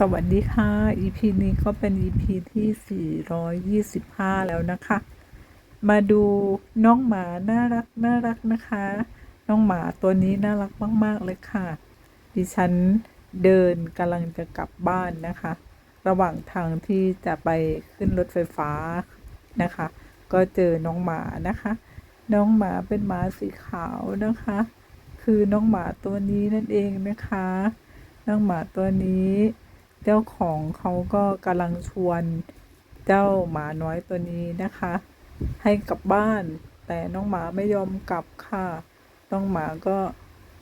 สวัสดีค่ะ EP นี้ก็เป็น EP ที่ 425 แล้วนะคะ มาดูน้องหมาน่ารักน่ารักนะคะ น้องหมาตัวนี้น่ารักมากๆเลยค่ะ ดิฉันเดินกำลังจะกลับบ้านนะคะ ระหว่างทางที่จะไปขึ้นรถไฟฟ้านะคะ ก็เจอน้องหมานะคะ น้องหมาเป็นหมาสีขาวนะคะ คือน้องหมาตัวนี้นั่นเองนะคะน้องหมาตัวนี้ เจ้าของเขาก็กำลังชวนเจ้าหมาน้อยตัวนี้นะคะ ให้กลับบ้าน แต่น้องหมาไม่ยอมกลับค่ะ น้องหมาก็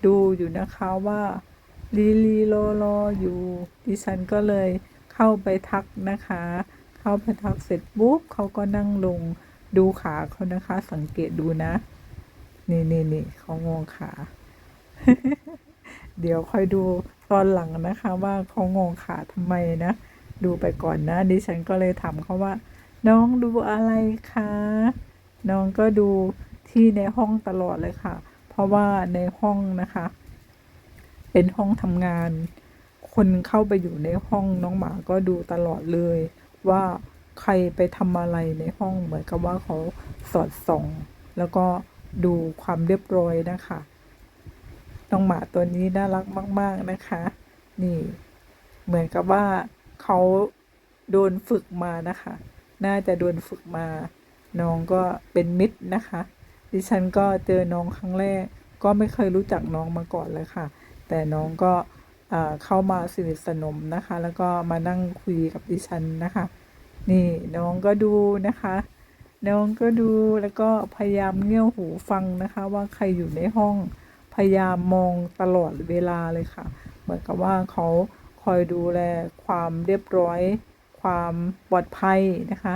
ดูอยู่นะคะว่าลีลีโลโลอยู่ ดิฉันก็เลยเข้าไปทักนะคะ เข้าไปทักเสร็จปุ๊บเขาก็นั่งลงดูขาเขานะคะ สังเกตดูนะ นี่นี่นี่เขางงขา เดี๋ยวค่อยดูตอนหลังนะคะว่าเขางงขาทำไมนะ ดูไปก่อนนะ ดิฉันก็เลยถามเขาว่า น้องดูอะไรคะ น้องก็ดูที่ในห้องตลอดเลยค่ะ เพราะว่าในห้องนะคะ เป็นห้องทำงาน คนเข้าไปอยู่ในห้องน้องหมาก็ดูตลอดเลย ว่าใครไปทำอะไรในห้องเหมือนกับว่าเขาสอดส่อง แล้วก็ดูความเรียบร้อยนะคะ น้องหมาตัวนี้น่ารักมาก ๆนะคะ นี่ เหมือนกับว่าเขาโดนฝึกมานะคะ น่าจะโดนฝึกมา น้องก็เป็นมิตรนะคะ ดิฉันก็เจอน้องครั้งแรก ก็ไม่เคยรู้จักน้องมาก่อนเลยค่ะ แต่น้องก็เข้ามาสนิทสนมนะคะ แล้วก็มานั่งคุยกับดิฉันนะคะ นี่น้องก็ดูนะคะ น้องก็ดูแล้วก็พยายามเงี่ยวหูฟังนะคะ ว่าใครอยู่ในห้อง พยายามมองตลอดเวลาเลยค่ะ เหมือนกับว่าเขาคอยดูแลความเรียบร้อย ความปลอดภัยนะคะ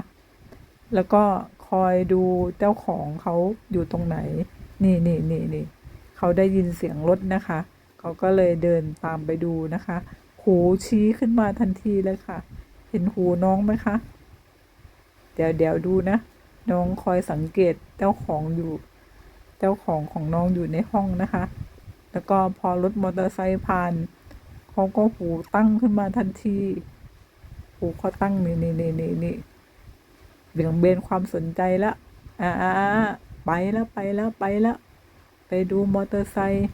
แล้วก็คอยดูเจ้าของเขาอยู่ตรงไหน นี่นี่นี่นี่เขาได้ยินเสียงรถนะคะ เขาก็เลยเดินตามไปดูนะคะ หูชี้ขึ้นมาทันทีเลยค่ะ เห็นหูน้องไหมคะ เดี๋ยวเดี๋ยวดูนะ น้องคอยสังเกตเจ้าของอยู่ เจ้าของของน้องอยู่ในห้องนะคะ แล้วก็พอรถมอเตอร์ไซค์ผ่านเขาก็หูตั้งขึ้นมาทันทีหูเขาตั้งนี่นี่นี่นี่นี่เบี่ยงเบนความสนใจละอ่าอ่าอ่าไปแล้วไปแล้วไปแล้ว ไปดูมอเตอร์ไซค์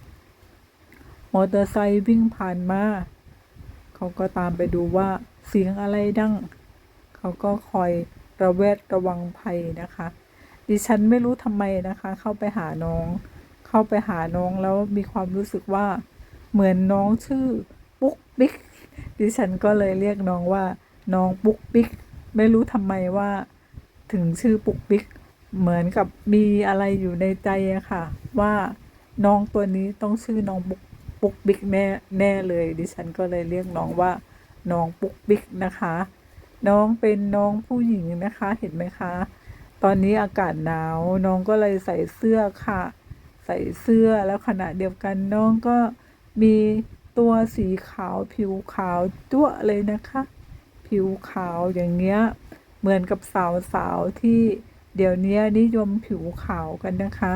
มอเตอร์ไซค์วิ่งผ่านมาเขาก็ตามไปดูว่าเสียงอะไรดัง เขาก็คอยระแวดระวังภัยนะคะ ดิฉันไม่รู้ทำไมนะคะ เข้าไปหาน้อง เข้าไปหาน้องแล้วมีความรู้สึกว่าเหมือนน้องชื่อปุ๊กปิ๊กดิฉันก็เลยเรียกน้องว่า น้องปุ๊กปิ๊กไม่รู้ทำไมว่า ถึงชื่อปุ๊กปิ๊กเหมือนกับมีอะไรอยู่ในใจอะค่ะ ว่าน้องตัวนี้ต้องชื่อน้องปุ๊กปุ๊กปิ๊กแน่แน่เลย ดิฉันก็เลยเรียกน้องว่า น้องปุ๊กปิ๊กนะคะ น้องเป็นน้องผู้หญิงนะคะเห็นไหมคะ ตอนนี้อากาศหนาวน้องก็เลยใส่เสื้อค่ะ ใส่เสื้อแล้วขณะเดียวกันน้องก็มีตัวสีขาวผิวขาวจั่วเลยนะคะ ผิวขาวอย่างเงี้ยเหมือนกับสาวสาวที่เดี๋ยวนี้นิยมผิวขาวกันนะคะ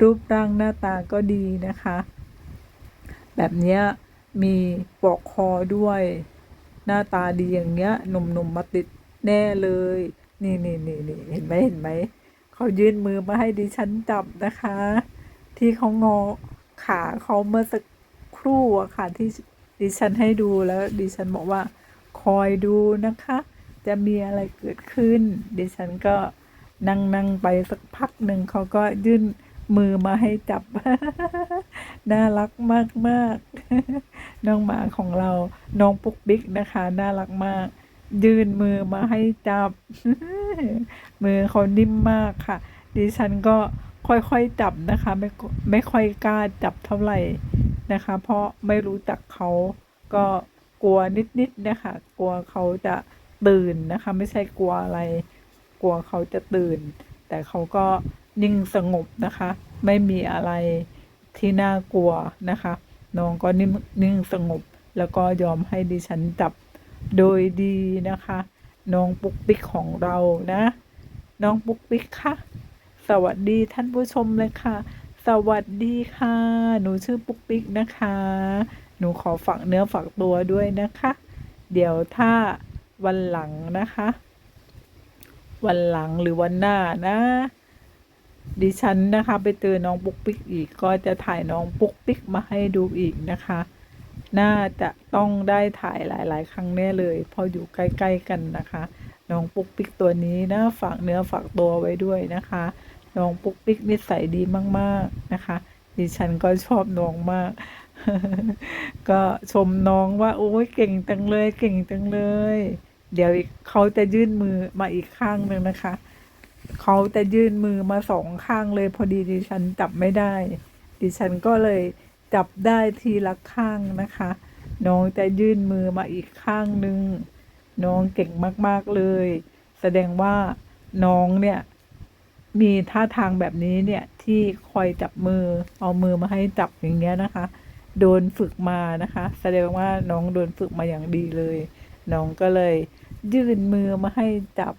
รูปร่างหน้าตาก็ดีนะคะ แบบเนี้ยมีปอกคอด้วย หน้าตาดีอย่างเงี้ยหนุ่มๆมาติดแน่เลย นี่นี่นี่นี่เห็นไหมเห็นไหมเขายื่นมือมาให้ดิฉันจับนะคะ ที่เขางอขาเขาเมื่อสักครู่อะค่ะที่ดิฉันให้ดูแล้วดิฉันบอกว่าคอยดูนะคะ จะมีอะไรเกิดขึ้น ดิฉันก็นั่งนั่งไปสักพักหนึ่งเขาก็ยื่นมือมาให้จับ น่ารักมากมากน้องหมาของเราน้องปุ๊กบิ๊กนะคะ น่ารักมาก ยื่นมือมาให้จับ มือเขานิ่มมากค่ะ ดิฉันก็ค่อยๆจับนะคะ ไม่ไม่ค่อยกล้าจับเท่าไหร่นะคะ เพราะไม่รู้จักเขาก็กลัวนิดๆนะคะ กลัวเขาจะตื่นนะคะ ไม่ใช่กลัวอะไร กลัวเขาจะตื่น แต่เขาก็นิ่งสงบนะคะ ไม่มีอะไรที่น่ากลัวนะคะ น้องก็นิ่งนิ่งสงบ แล้วก็ยอมให้ดิฉันจับ โดยดีนะคะ น้องปุ๊กปิ๊กของเรานะ น้องปุ๊กปิ๊กค่ะ สวัสดีท่านผู้ชมเลยค่ะ สวัสดีค่ะ หนูชื่อปุ๊กปิ๊กนะคะ หนูขอฝากเนื้อฝากตัวด้วยนะคะ เดี๋ยวถ้าวันหลังนะคะ วันหลังหรือวันหน้านะดิฉันนะคะ ไปเจอน้องปุ๊กปิ๊กอีกก็จะถ่ายน้องปุ๊กปิ๊กมาให้ดูอีกนะคะ น่าจะต้องได้ถ่ายหลาย ๆ ครั้งแน่เลยเพราะอยู่ใกล้ ๆ กันนะคะ น้องปุ๊กปิ๊กตัวนี้นะฝากเนื้อฝากตัวไว้ด้วยนะคะ น้องปุ๊กปิ๊กนิสัยดีมาก ๆ นะคะ ดิฉันก็ชอบน้องมาก ก็ชมน้องว่า โอ้ยเก่งจังเลยเก่งจังเลย เดี๋ยวอีกเขาจะยื่นมือมาอีกข้างหนึ่งนะคะเขาจะยื่นมือมาสองข้างเลยพอดีดิฉันจับไม่ได้ ดิฉันก็เลย จับได้ทีละข้างนะคะ น้องจะยื่นมือมาอีกข้างหนึ่งน้องเก่งมากๆเลย แสดงว่าน้องเนี่ย มีท่าทางแบบนี้เนี่ยที่คอยจับมือ เอามือมาให้จับอย่างเงี้ยนะคะ โดนฝึกมานะคะ แสดงว่าน้องโดนฝึกมาอย่างดีเลย น้องก็เลย ยื่นมือมาให้จับ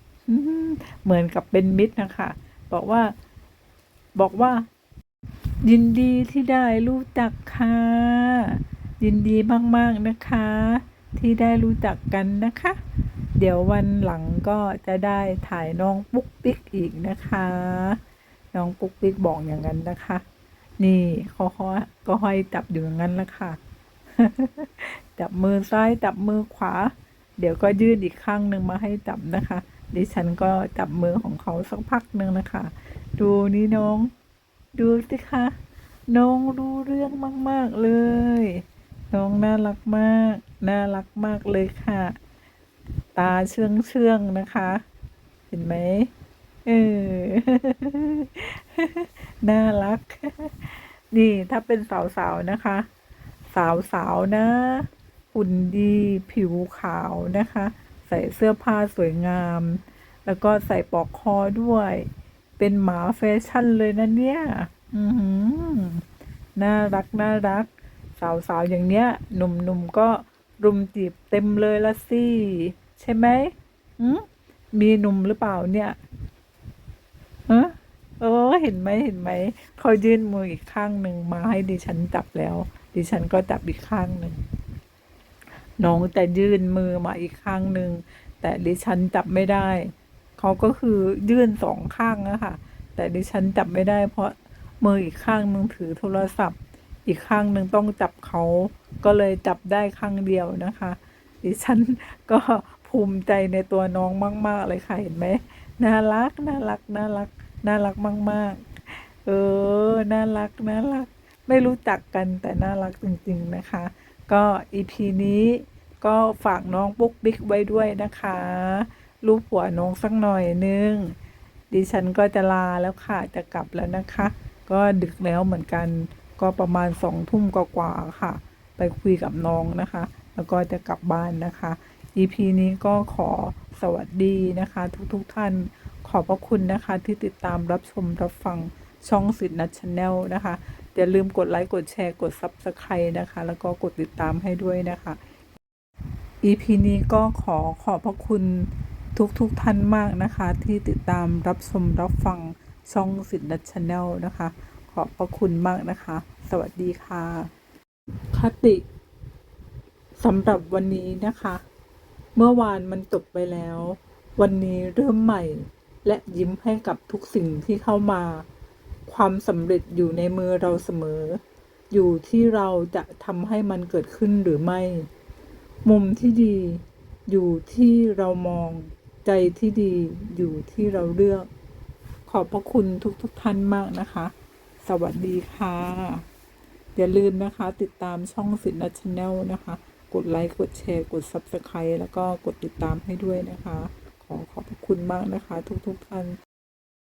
เหมือนกับเป็นมิตรนะคะ บอกว่า บอกว่า ยินดีที่ได้รู้จักค่ะ ยินดีมากๆนะคะ ที่ได้รู้จักกันนะคะ เดี๋ยววันหลังก็จะได้ถ่ายน้องปุ๊กปิ๊กอีกนะคะ น้องปุ๊กปิ๊กบอกอย่างนั้นนะคะ นี่เขาห้อยก็ห้อยจับอยู่อย่างนั้นละค่ะจับมือซ้ายจับมือขวา เดี๋ยวก็ยื่นอีกข้างหนึ่งมาให้จับนะคะ ดิฉันก็จับมือของเขาสักพักหนึ่งนะคะ ดูนี่น้อง ดูสิคะ น้องรู้เรื่องมาก ๆ เลย น้องน่ารักมาก น่ารักมากเลยค่ะ ตาเชื่องเชื่องนะคะ เห็นไหมเออ น่ารัก นี่ถ้าเป็นสาว ๆ นะคะ สาว ๆ นะหุ่นดีผิวขาวนะคะ ใส่เสื้อผ้าสวยงาม แล้วก็ใส่ปลอกคอด้วย เป็นหมาแฟชั่นเลยนะเนี่ย อือหือน่ารักน่ารัก สาวๆอย่างเนี้ย หนุ่มๆก็รุมจีบเต็มเลยละสิ ใช่ไหมอืมมีหนุ่มหรือเปล่าเนี่ยเออเห็นไหมเห็นไหมเขายื่นมืออีกข้างหนึ่งมาให้ดิฉันจับแล้ว ดิฉันก็จับอีกข้างหนึ่งน้องจะยื่นมือมาอีกข้างหนึ่งแต่ดิฉันจับไม่ได้ เขาก็คือยื่นสองข้างอะคะแต่ดิฉันจับไม่ได้ เพราะมืออีกข้างนึงถือโทรศัพท์ อีกข้างนึงต้องจับเขาก็เลยจับได้ข้างเดียวนะคะ ดิฉันก็ภูมิใจในตัวน้องมาก ๆ เลยค่ะเห็นไหมน่ารักน่ารักน่ารักน่ารักมาก ๆ เออน่ารักน่ารัก ไม่รู้จักกันแต่น่ารักจริง ๆ นะคะ ก็อีพีนี้ก็ฝากน้องปุ๊กบิ๊กไว้ด้วยนะคะ รูปหัวน้องสักหน่อยนึง ดิฉันก็จะลาแล้วค่ะ จะกลับแล้วนะคะ ก็ดึกแล้วเหมือนกัน ก็ประมาณสองทุ่มกว่าๆค่ะ ไปคุยกับน้องนะคะ แล้วก็จะกลับบ้านนะคะ EP นี้ก็ขอสวัสดีนะคะ ทุกๆทท่าน ขอบพระคุณนะคะที่ติดตามรับชมรับฟังช่องสิทธิ์นัทชาแนลนะคะ อย่าลืมกดไลค์กดแชร์กด Subscribe นะคะ แล้วก็กดติดตามให้ด้วยนะคะ EP นี้ก็ขอขอบพระคุณ ทุกๆทท่านมากนะคะ ที่ติดตามรับชมรับฟังช่องสิทธิ์นัชาแนลนะคะ ขอบพระคุณมากนะคะ สวัสดีค่ะ คติสำหรับวันนี้นะคะ เมื่อวานมันจบไปแล้ว วันนี้เริ่มใหม่ และยิ้มให้กับทุกสิ่งที่เข้ามา ความสำเร็จอยู่ในมือเราเสมอ อยู่ที่เราจะทำให้มันเกิดขึ้นหรือไม่ มุมที่ดีอยู่ที่เรามอง ใจที่ดีอยู่ที่เราเลือก ขอบพระคุณทุกทุกท่านมากนะคะ สวัสดีค่ะ อย่าลืมนะคะ ติดตามช่องสินนัชแนลนะคะ กดไลค์ กดแชร์ กด Subscribe แล้วก็กดติดตามให้ด้วยนะคะ ขอขอบพระคุณมากนะคะ ทุกๆทท่าน